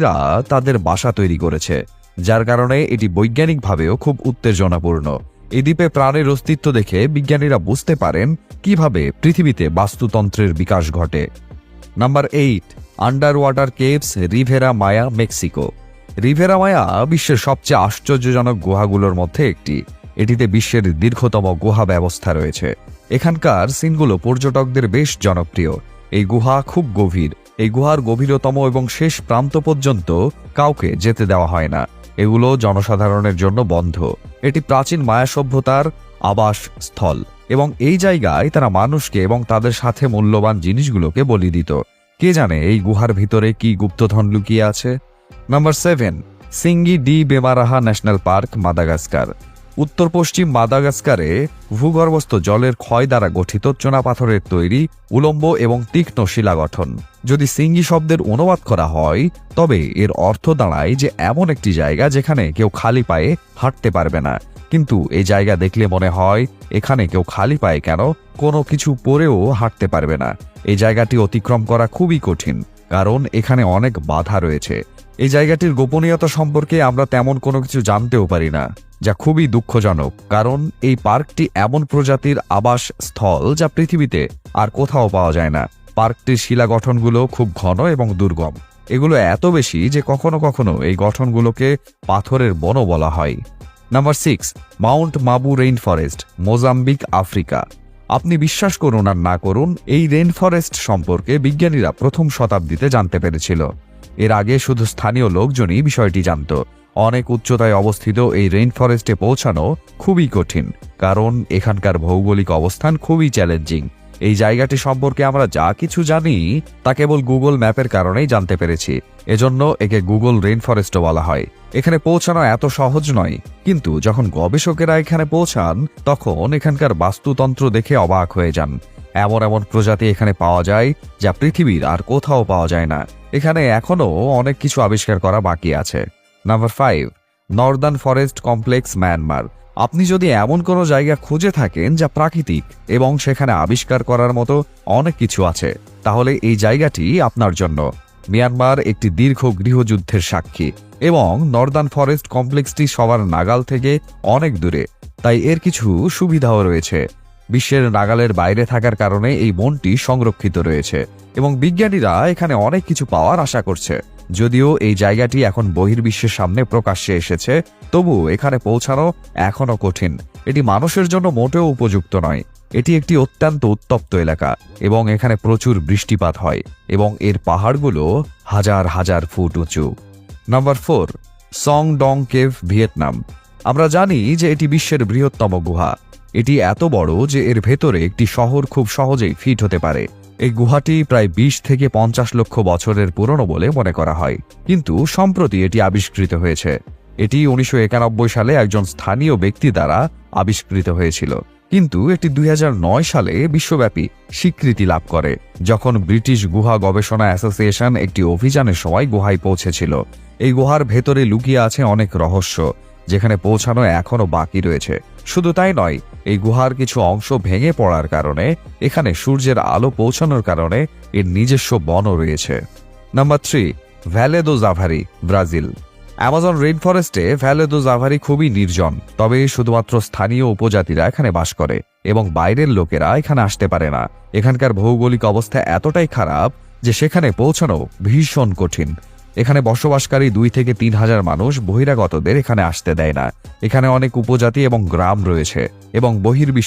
রা তাদের বাসা তৈরি করেছে, যার কারণে এটি বৈজ্ঞানিকভাবেও খুব উত্তেজনাপূর্ণ। এই দ্বীপে প্রাণের অস্তিত্ব দেখে বিজ্ঞানীরা বুঝতে পারেন কীভাবে পৃথিবীতে বাস্তুতন্ত্রের বিকাশ ঘটে। Number eight under water caves, Riviera Maya, Mexico. Riviera Maya বিশ্বের সবচেয়ে আশ্চর্যজনক গুহাগুলোর মধ্যে একটি। এটিতে বিশ্বের দীর্ঘতম গুহা ব্যবস্থা রয়েছে। এখানকার সিনগুলো পর্যটকদের বেশ জনপ্রিয়। এই গুহা খুব গভীর। এই গুহার গভীরতম এবং শেষ প্রান্ত পর্যন্ত কাউকে যেতে দেওয়া হয় না। এগুলো জনসাধারণের জন্য বন্ধ। এটি প্রাচীন মায়া সভ্যতার আবাস স্থল এবং এই জায়গায় তারা মানুষকে এবং তাদের সাথে মূল্যবান জিনিসগুলোকে বলি দিত। কে জানে এই গুহার ভিতরে কি গুপ্তধন লুকিয়ে আছে? Number seven, Tsingy de Bemaraha National Park, Madagascar. উত্তর পশ্চিম মাদাগাস্কারে ভূগর্ভস্থ জলের ক্ষয় দ্বারা গঠিত চুনাপাথরের তৈরি উলম্ব এবং তীক্ষ্ণ শিলা গঠন যদি সিঙ্গি শব্দের অনুবাদ করা হয়, তবে এর অর্থ দাঁড়ায় যে এমন একটি জায়গা যেখানে কেউ খালি পায়ে হাঁটতে পারবে না। কিন্তু এই জায়গা দেখলে মনে হয়, এখানে কেউ খালি পায়ে কেন কোনো কিছু পরেও হাঁটতে পারবে না। এই জায়গাটি অতিক্রম করা খুবই কঠিন, কারণ এখানে অনেক বাধা রয়েছে। এই জায়গাটির গোপনীয়তা সম্পর্কে আমরা তেমন কোনো কিছু জানতেও পারি না। যা খুবই দুঃখজনক, কারণ এই পার্কটি এমন প্রজাতির আবাস স্থল যা পৃথিবীতে আর কোথাও পাওয়া যায় না। পার্কটির শিলা গঠনগুলো খুব ঘন এবং দুর্গম। এগুলো এত বেশি যে কখনো কখনো এই গঠনগুলোকে পাথরের বনও বলা হয়। Number six, Mount Mabu rain forest Mozambique Africa. আপনি বিশ্বাস করুন আর না করুন, এই রেইন ফরেস্ট সম্পর্কে বিজ্ঞানীরা প্রথম শতাব্দীতে জানতে পেরেছিল। এর আগে শুধু স্থানীয় লোকজনই বিষয়টি জানত। অনেক উচ্চতায় অবস্থিত এই রেইন ফরেস্টে পৌঁছানো খুবই কঠিন, কারণ এখানকার ভৌগোলিক অবস্থান খুবই চ্যালেঞ্জিং এই জায়গাটি সম্পর্কে আমরা যা কিছু জানি, তা কেবল গুগল ম্যাপের কারণেই জানতে পেরেছি। এজন্য একে গুগল রেইন ফরেস্টও বলা হয়। এখানে পৌঁছানো এত সহজ নয়, কিন্তু যখন গবেষকেরা এখানে পৌঁছান, তখন এখানকার বাস্তুতন্ত্র দেখে অবাক হয়ে যান। এমন এমন প্রজাতি এখানে পাওয়া যায়, যা পৃথিবীর আর কোথাও পাওয়া যায় না। এখানে এখনও অনেক কিছু আবিষ্কার করা বাকি আছে। Number five northern forest complex Myanmar আপনি যদি এমন কোনো জায়গা খুঁজে থাকেন যা প্রাকৃতিক এবং সেখানে আবিষ্কার করার মতো অনেক কিছু আছে, তাহলে এই জায়গাটি আপনার জন্য। মিয়ানমার একটি দীর্ঘ গৃহযুদ্ধের সাক্ষী এবং নর্দার্ন ফরেস্ট কমপ্লেক্সটি সবার নাগাল থেকে অনেক দূরে, তাই এর কিছু সুবিধাও রয়েছে। বিশ্বের নাগালের বাইরে থাকার কারণে এই বনটি সংরক্ষিত রয়েছে এবং বিজ্ঞানীরা এখানে অনেক কিছু পাওয়ার আশা করছে। যদিও এই জায়গাটি এখন বহির্বিশ্বের সামনে প্রকাশ্যে এসেছে, তবু এখানে পৌঁছানো এখনও কঠিন। এটি মানুষের জন্য মোটেও উপযুক্ত নয়। এটি একটি অত্যন্ত উত্তপ্ত এলাকা এবং এখানে প্রচুর বৃষ্টিপাত হয় এবং এর পাহাড়গুলো হাজার হাজার ফুট উঁচু। Number four Son Doong cave Vietnam. আমরা জানি যে এটি বিশ্বের বৃহত্তম গুহা। এটি এত বড় যে এর ভেতরে একটি শহর খুব সহজেই ফিট হতে পারে। এই গুহাটি প্রায় বিশ থেকে পঞ্চাশ লক্ষ বছরের পুরনো বলে মনে করা হয়। কিন্তু সম্প্রতি এটি আবিষ্কৃত হয়েছে। এটি উনিশশো একানব্বই সালে একজন স্থানীয় ব্যক্তি দ্বারা আবিষ্কৃত হয়েছিল। কিন্তু এটি দুই হাজার নয় সালে বিশ্বব্যাপী স্বীকৃতি লাভ করে, যখন ব্রিটিশ গুহা গবেষণা অ্যাসোসিয়েশন একটি অভিযানের সময় গুহায় পৌঁছেছিল। এই গুহার ভেতরে লুকিয়ে আছে অনেক রহস্য, যেখানে পৌঁছানো এখনও বাকি রয়েছে। শুধু তাই নয় এই গুহার কিছু অংশ ভেঙে পড়ার কারণে, এখানে সূর্যের আলো পৌঁছানোর কারণে এর নিজস্ব বনও রয়েছে। Number three Vale do Javari, Brazil. Amazon rain ফরেস্টে Vale do Javari খুবই নির্জন, তবে শুধুমাত্র স্থানীয় উপজাতিরা এখানে বাস করে এবং বাইরের লোকেরা এখানে আসতে পারে না। এখানকার ভৌগোলিক অবস্থা এতটাই খারাপ যে সেখানে পৌঁছানো ভীষণ কঠিন। এখানে বসবাসকারী দুই থেকে তিন হাজার মানুষ বহিরাগতদের এখানে আসতে দেয় না। এখানে অনেক উপজাতি এবং গ্রাম রয়েছে। এবং বহির্বিশ্ব